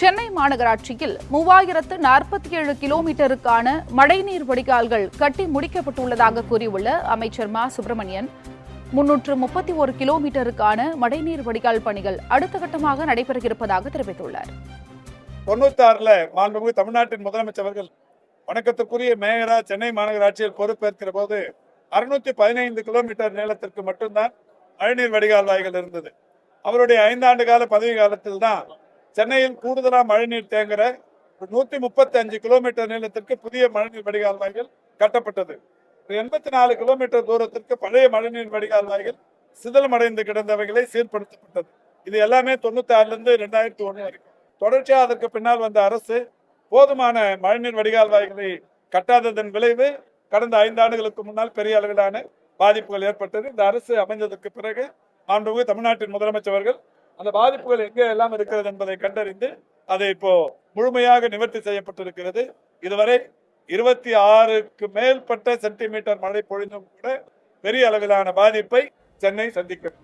சென்னை மாநகராட்சியில் மூவாயிரத்து நாற்பத்தி ஏழு கிலோமீட்டருக்கான மழைநீர் வடிகால்கள் கட்டி முடிக்கப்பட்டுள்ளதாக கூறியுள்ள அமைச்சர் மா. சுப்பிரமணியன் முன்னூற்று முப்பத்தி ஒரு கிலோமீட்டருக்கான மழைநீர் வடிகால் பணிகள் அடுத்த கட்டமாக நடைபெற இருப்பதாக தெரிவித்துள்ளார். தொண்ணூத்தாறுல மாண்புமிகு தமிழ்நாட்டின் முதலமைச்சர் அவர்கள் வணக்கத்திற்குரிய மேயரா சென்னை மாநகராட்சியில் பொறுப்பேற்கிற போது அறுநூத்தி பதினைந்து கிலோமீட்டர் நீளத்திற்கு மட்டும்தான் மழைநீர் வடிகால் வாய்கள் இருந்தது. அவருடைய ஐந்தாண்டு கால பதவி காலத்தில் தான் சென்னையில் கூடுதலாக மழைநீர் தேங்குற நூத்தி முப்பத்தி அஞ்சு கிலோமீட்டர் நீளத்திற்கு புதிய மழைநீர் வடிகால் வாய்கள் கட்டப்பட்டது. எண்பத்தி நாலு கிலோமீட்டர் தூரத்திற்கு பழைய மழைநீர் வடிகால் வாய்கள் சிதலமடைந்து கிடந்தவைகளை சீர்படுத்தப்பட்டது. இது எல்லாமே தொண்ணூத்தி ஆறுல இருந்து ரெண்டாயிரத்தி ஒண்ணு வரைக்கும். தொடர்ச்சியாக அதற்கு பின்னால் வந்த அரசு போதுமான மழைநீர் வடிகால் வாய்களை கட்டாததன் விளைவு கடந்த ஐந்து ஆண்டுகளுக்கு முன்னால் பெரிய அளவிலான பாதிப்புகள் ஏற்பட்டது. இந்த அரசு அமைந்ததற்கு பிறகு மாண்புமிகு தமிழ்நாட்டின் முதலமைச்சர் அவர்கள் அந்த பாதிப்புகள் எங்கே எல்லாம் இருக்கிறது என்பதை கண்டறிந்து அதை இப்போ முழுமையாக நிவர்த்தி செய்யப்பட்டிருக்கிறது. இதுவரை இருபத்தி ஆறுக்கு மேற்பட்ட சென்டிமீட்டர் மழை பொழிந்தும் கூட பெரிய அளவிலான பாதிப்பை சென்னை சந்திக்கும்